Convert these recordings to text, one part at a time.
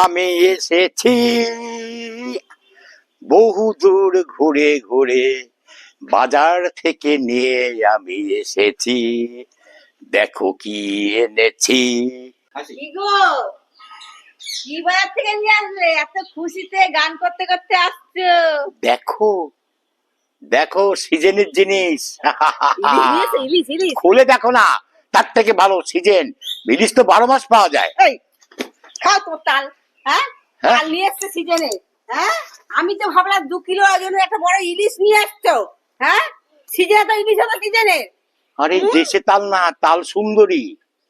আমি এসেছি। বহু দূর ঘুরে ঘুরে বাজার থেকে নিয়ে আমি এসেছি। দেখো কি এনেছি। কি গো কি বাজার থেকে নিয়ে আসলে? এত খুশিতে গান করতে করতে আসছো। দেখো দেখো সিজনের জিনিস। খুলে দেখো না তার থেকে ভালো সিজন। ইলিশ তো বারো মাস পাওয়া যায়। খাও তো তাল। হ্যাঁ? হ্যাঁ? নিয়ে এসছে সিজনে হ্যাঁ? আমি তো ভাবলাম দু কিলো একটা বড় ইলিশ নিয়ে আসছো হ্যাঁ? সিজনে তো ইলিশ হতো সিজনে। আরে দেশে তাল না তাল সুন্দরী।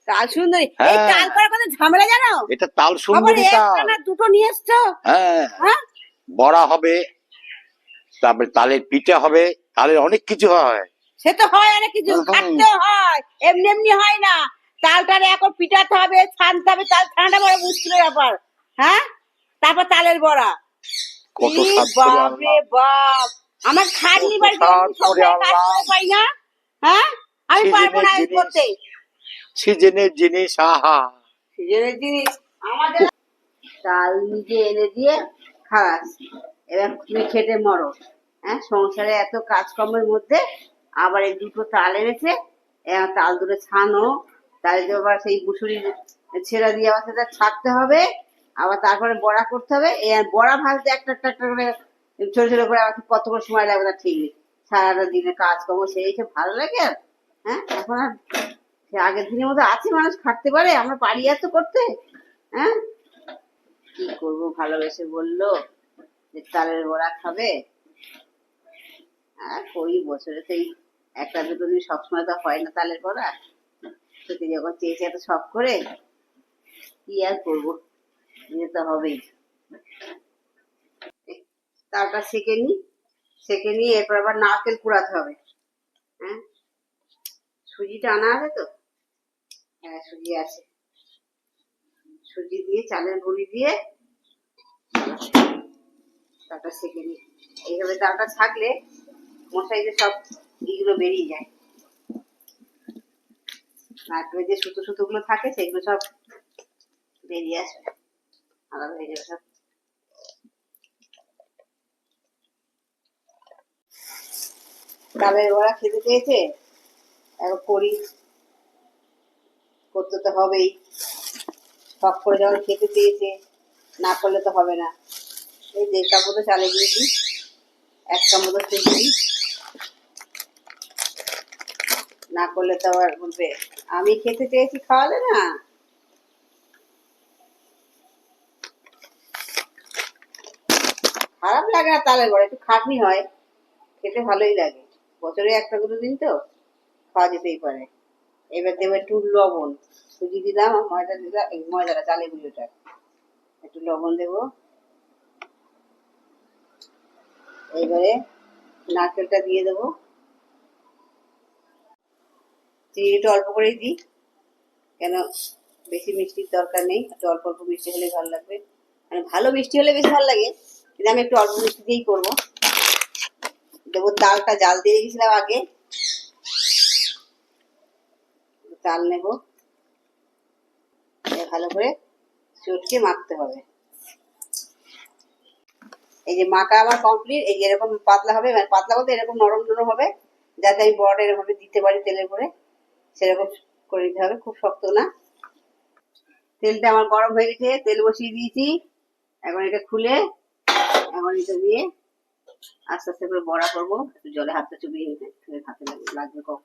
তাল সুন্দরী। এই হ্যাঁ। তাল করার কথা ঝামেলা জানো? এটা তাল সুন্দরী তাল দুটো নিয়ে এসছো? হ্যাঁ। হ্যাঁ? বড়া হবে তারপরে তালের পিঠে হবে তালের অনেক কিছু হয়। সে তো হয় অনেক কিছু। খাটতে হয় এমনি এমনি হয় না। তালটারে এখন পিটাতে হবে ছানতে হবে তাল ছানাটা বড় মুশকিলের ব্যাপার। হ্যাঁ? তারপর তালের বড়া। করে বাপ। আমার খাটনি বাড়ি পাই না। হ্যাঁ? আমি পারব না করতে সিজনের জিনিস আহা। সিজনের জিনিস। আমাদের তাল নিজে এনে দিয়ে খাওয়াস এবার তুমি খেটে মরো। হ্যাঁ? সংসারে এত কাজকর্মের মধ্যে আবার এই দুটো তাল এনেছে। এবার তাল দুটো ছানো। তাহলে যে আবার সেই বুসুরি ছেড়া দিয়ে আবার সেটা ছাড়তে হবে। আবার তারপরে বড়া করতে হবে। বড়া ভাজতে একটা একটা একটা করে ছোট ছোট করে আবার কত করে সময় লাগবে তা ঠিক সারাটা দিনে কাজকর্ম সেই এসে ভালো লাগে আর হ্যাঁ? এখন আর সে আগের দিনের মতো আছে মানুষ, খাটতে পারে, আমরা পারি এত করতে হ্যাঁ? কি করব? ভালোবেসে বলল যে তালের বড়া খাবে। আর কই বছরে সেই একটা দুটো দিন সবসময় তো হয় না তালের বড়া। সেটি যখন চেয়েছে এত শখ করে, কি আর করব? নিয়ে হবেই। তারটা সেকে নি সেকে নিয়ে এরপর আবার নারকেল কুড়াতে হবে। হ্যাঁ? সুজিটা আনা আছে তো? হ্যাঁ সুজি আছে। সুজি দিয়ে, চালের গুঁড়ি দিয়ে তারটা সেকে নি এইভাবে তালটা থাকলে মশাইতে সব ইগুলো বেরিয়ে যায়। নারকেলের যে সুতো সুতো গুলো থাকে, সেগুলো সব বেরিয়ে আসবে আলাদা বড়া খেতে চেয়েছে এখন করি। করতে তো হবেই। করে যখন খেতে চেয়েছে না করলে তো হবে না। এই দেড় কাপ মতো চালে দিয়ে দিই। এক কাপ মতো সুজি না করলে তো আবার বলবে, আমি খেতে চেয়েছি খাওয়ালে না খারাপ লাগে না তালের বড়া একটু খাটনি হয়। খেতে ভালোই লাগে। বছরে একটা দুটো দিন তো খাওয়া যেতেই পারে। এবার দেবো একটু লবণ। সুজি দিলাম, ময়দা দিলাম, এই ময়দাটা, চালের গুঁড়োটা। একটু লবণ দেবো। এবারে নারকেলটা দিয়ে দেবো। চিনিটা অল্প করেই দিই। কেন? বেশি মিষ্টির দরকার নেই। একটু অল্প অল্প মিষ্টি হলে ভালো লাগবে। মানে ভালো মিষ্টি হলে বেশি ভালো লাগে। কিন্তু আমি একটু অল্প মিষ্টি দিয়েই করব। দেবো তালটা জাল দিয়ে রেখেছিলাম আগে। তাল নেব। ভালো করে চটকে মাখতে হবে। এই যে মাখা আমার কমপ্লিট এই যে এরকম পাতলা হবে মানে পাতলা বলতে এরকম নরম নরম হবে, যাতে আমি বড়টা এরকমভাবে দিতে পারি তেলের করে সেরকম করে দিতে হবে, খুব শক্ত না। তেলটা আমার গরম হয়ে গেছে, তেল বসিয়ে দিয়েছি। এখন এটা খুলে এখন এটা দিয়ে আস্তে আস্তে করে বড়া করব, একটু জলে হাতটা চুবিয়ে হাতে লাগবে- কম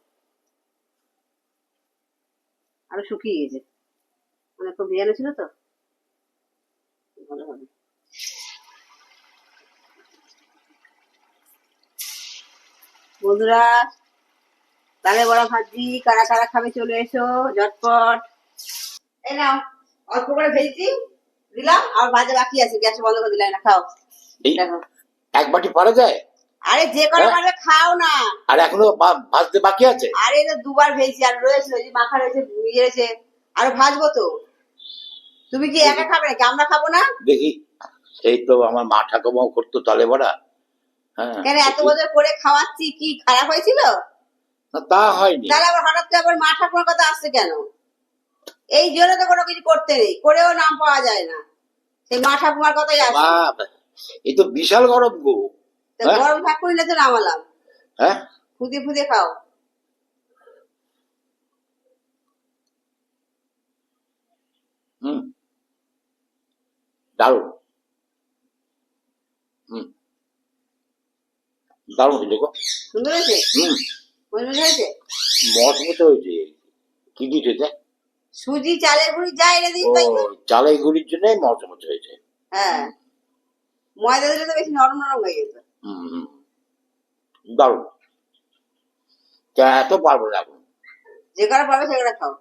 আরও শুকিয়ে গেছে। মানে খুব ভিজানো ছিল তো? ভালো হবে। বন্ধুরা, তালে বড়া ভাজি কারা কারা খাবে চলে এসো, ঝটপট। এই নাও, অল্প করে ভেজেছি, দিলাম, আর ভাজা বাকি আছে, গ্যাস বন্ধ করে দিলাম না খাও। এই এক বাটি পারা যায়? আরে যে করে হ্যাঁ? পারবে খাও না। আর এখনও ভাজতে বাকি আছে? আরে এটা দুবার ভেজেছি আর রয়েছে ওই যে মাখা রয়েছে ইয়ে রয়েছে। আরও ভাজবো তো। তুমি কি একা খাবে নাকি? আমরা খাব না? দেখি। সেই তো আমার মা ঠাকুমাও করতো তালে বড়া। হ্যাঁ কেন এত বছর করে খাওয়াচ্ছি কি খারাপ হয়েছিল? না, তা হয়নি। তাহলে আবার হঠাৎ করে আবার মা ঠাকুমার কথা আসছে কেন? এই জন্য তো কোনো কিছু করতে নেই। করেও নাম পাওয়া যায় না। সেই মা ঠাকুমার কথাই বাপ এ তো বিশাল গরম গো। হ্যাঁ? গরম থাক করিলে তো নামালাম হ্যাঁ? ফুদে ফুদে খাও। হুম। দারুণ। হুম। দারুণ হয়েছে গো। সুন্দর হয়েছে? হুম। মজবুত হয়েছে? কি দিতে সুজি চালের গুঁড়ি যা এনে দিস ও চালের গুঁড়ির জন্যই মজবুত হয়েছে। হ্যাঁ। ময়দা দিলে তো বেশি নরম নরম হয়ে যেত হম হম দারুণ তা এত পারব না যে কটা পারবে সে কটা খাও